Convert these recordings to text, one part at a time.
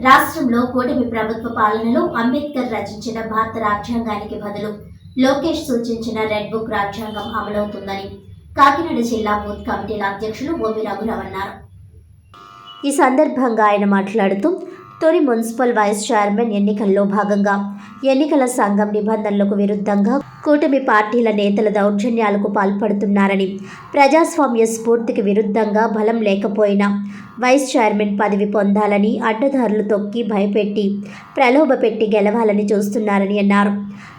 రాష్ట్రంలో కూటమి ప్రభుత్వ పాలనలో అంబేద్కర్ రచించిన భారత రాజ్యాంగానికి బదులు లోకేష్ సూచించిన రెడ్ బుక్ రాజ్యాంగం అమలవుతుందని కాకినాడ జిల్లా బూత్ కమిటీల అధ్యక్షులు ఓమి రఘురావు అన్నారు. ఈ సందర్భంగా ఆయన మాట్లాడుతూ తొలి మున్సిపల్ వైస్ చైర్మన్ ఎన్నికల్లో భాగంగా ఎన్నికల సంఘం నిబంధనలకు విరుద్ధంగా కూటమి పార్టీల నేతల దౌర్జన్యాలకు పాల్పడుతున్నారని ప్రజాస్వామ్య స్ఫూర్తికి విరుద్ధంగా బలం లేకపోయినా వైస్ చైర్మన్ పదవి పొందాలని అడ్డదారులు తొక్కి భయపెట్టి ప్రలోభపెట్టి గెలవాలని చూస్తున్నారని అన్నారు.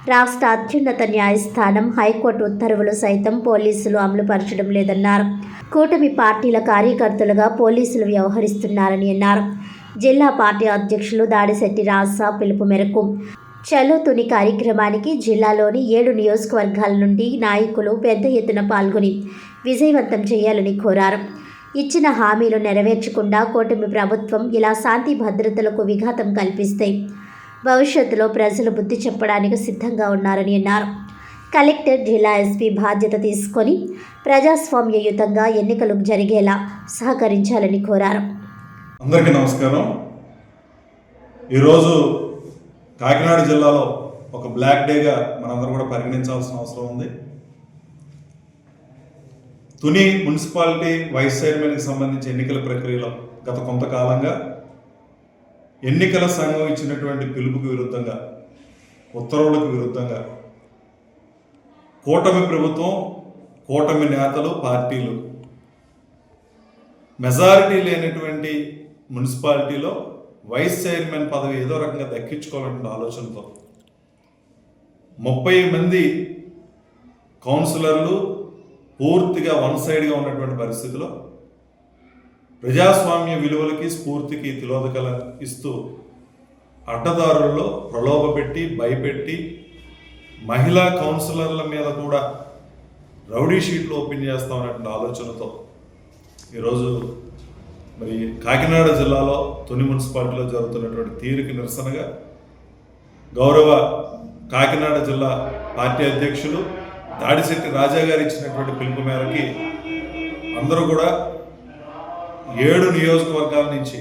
రాష్ట్ర అత్యున్నత న్యాయస్థానం హైకోర్టు ఉత్తర్వులు సైతం పోలీసులు అమలుపరచడం లేదన్నారు. కూటమి పార్టీల కార్యకర్తలుగా పోలీసులు వ్యవహరిస్తున్నారని అన్నారు. జిల్లా పార్టీ అధ్యక్షులు దాడిశెట్టి రాసా పిలుపు మేరకు చలో తుని కార్యక్రమానికి జిల్లాలోని ఏడు నియోజకవర్గాల నుండి నాయకులు పెద్ద ఎత్తున పాల్గొని విజయవంతం చేయాలని కోరారు. ఇచ్చిన హామీలు నెరవేర్చకుండా కూటమి ప్రభుత్వం ఇలా శాంతి భద్రతలకు విఘాతం కల్పిస్తే భవిష్యత్తులో ప్రజలు బుద్ధి చెప్పడానికి సిద్ధంగా ఉన్నారని అన్నారు. కలెక్టర్ జిల్లా ఎస్పీ బాధ్యత తీసుకొని ప్రజాస్వామ్యయుతంగా ఎన్నికలు జరిగేలా సహకరించాలని కోరారు. అందరికీ నమస్కారం. ఈరోజు కాకినాడ జిల్లాలో ఒక బ్లాక్ డేగా మనందరం కూడా పరిగణించాల్సిన అవసరం ఉంది. తుని మున్సిపాలిటీ వైస్ చైర్మన్కి సంబంధించి ఎన్నికల ప్రక్రియలో గత కొంతకాలంగా ఎన్నికల సంఘం ఇచ్చినటువంటి పిలుపుకు విరుద్ధంగా ఉత్తర్వులకు విరుద్ధంగా కూటమి ప్రభుత్వం కూటమి నేతలు పార్టీలు మెజారిటీ లేనటువంటి మున్సిపాలిటీలో వైస్ చైర్మన్ పదవి ఏదో రకంగా దక్కించుకోవాలనే ఆలోచనతో ముప్పై మంది కౌన్సిలర్లు పూర్తిగా వన్ సైడ్గా ఉన్నటువంటి పరిస్థితిలో ప్రజాస్వామ్య విలువలకి స్ఫూర్తికి తిలోదకల ఇస్తూ అడ్డదారుల్లో ప్రలోభపెట్టి భయపెట్టి మహిళా కౌన్సిలర్ల మీద కూడా రౌడీ షీట్లు ఓపెన్ చేస్తామనేటువంటి ఆలోచనతో ఈరోజు మరి కాకినాడ జిల్లాలో తొని మున్సిపాలిటీలో జరుగుతున్నటువంటి తీరుకి నిరసనగా గౌరవ కాకినాడ జిల్లా పార్టీ అధ్యక్షులు దాడిశెట్టి రాజా గారు ఇచ్చినటువంటి పిలుపు మేరకి అందరూ కూడా ఏడు నియోజకవర్గాల నుంచి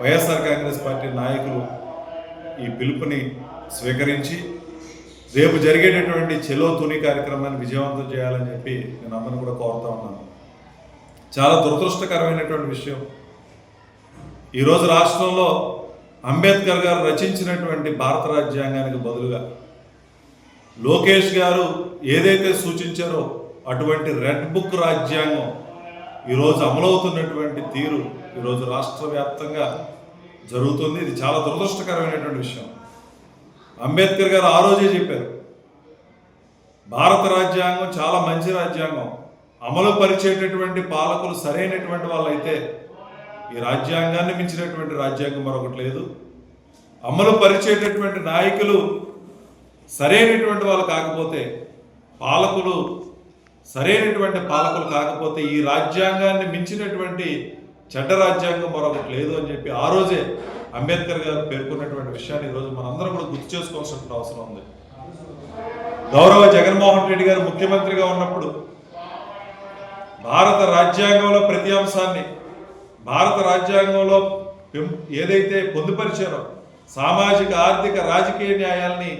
వైఎస్ఆర్ కాంగ్రెస్ పార్టీ నాయకులు ఈ పిలుపుని స్వీకరించి రేపు జరిగేటటువంటి చెలో తుని కార్యక్రమాన్ని విజయవంతం చేయాలని చెప్పి నేను అందరిని కూడా కోరుతా ఉన్నాను. చాలా దురదృష్టకరమైనటువంటి విషయం. ఈరోజు రాష్ట్రంలో అంబేద్కర్ గారు రచించినటువంటి భారత రాజ్యాంగానికి బదులుగా లోకేష్ గారు ఏదైతే సూచించారో అటువంటి రెడ్ బుక్ రాజ్యాంగం ఈరోజు అమలవుతున్నటువంటి తీరు ఈరోజు రాష్ట్ర వ్యాప్తంగా జరుగుతుంది. ఇది చాలా దురదృష్టకరమైనటువంటి విషయం. అంబేద్కర్ గారు ఆ రోజే చెప్పారు భారత రాజ్యాంగం చాలా మంచి రాజ్యాంగం. అమలు పరిచేటటువంటి పాలకులు సరైనటువంటి వాళ్ళైతే ఈ రాజ్యాంగాన్ని మించినటువంటి రాజ్యాంగం మరొకటి లేదు. అమలు పరిచేటటువంటి నాయకులు సరైనటువంటి వాళ్ళు కాకపోతే పాలకులు సరైనటువంటి పాలకులు కాకపోతే ఈ రాజ్యాంగాన్ని మించినటువంటి చెడ్డ రాజ్యాంగం మరొకటి లేదు అని చెప్పి ఆ రోజే అంబేద్కర్ గారు పేర్కొన్నటువంటి విషయాన్ని ఈరోజు మనందరం కూడా గుర్తు చేసుకోవాల్సిన అవసరం ఉంది. గౌరవ జగన్మోహన్ రెడ్డి గారు ముఖ్యమంత్రిగా ఉన్నప్పుడు భారత రాజ్యాంగంలో ప్రతి అంశాన్ని భారత రాజ్యాంగంలో ఏదైతే పొందుపరిచారో సామాజిక ఆర్థిక రాజకీయ న్యాయాల్ని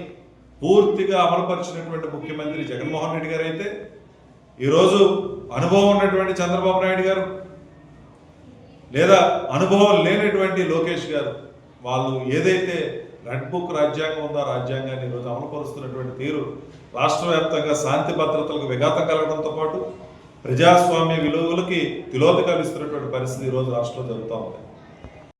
పూర్తిగా అమలుపరిచినటువంటి ముఖ్యమంత్రి జగన్మోహన్ రెడ్డి గారు అయితే ఈరోజు అనుభవం ఉన్నటువంటి చంద్రబాబు నాయుడు గారు లేదా అనుభవం లేనటువంటి లోకేష్ గారు వాళ్ళు ఏదైతే రెడ్ బుక్ రాజ్యాంగం ఉందో రాజ్యాంగాన్ని ఈరోజు అమలుపరుస్తున్నటువంటి తీరు రాష్ట్ర వ్యాప్తంగా శాంతి భద్రతలకు విఘాతం కలగడంతో పాటు ప్రజాస్వామ్య విలువలకి తిలోదకాలు ఇస్తున్నటువంటి పరిస్థితి ఈరోజు రాష్ట్రంలో జరుగుతూ ఉంది.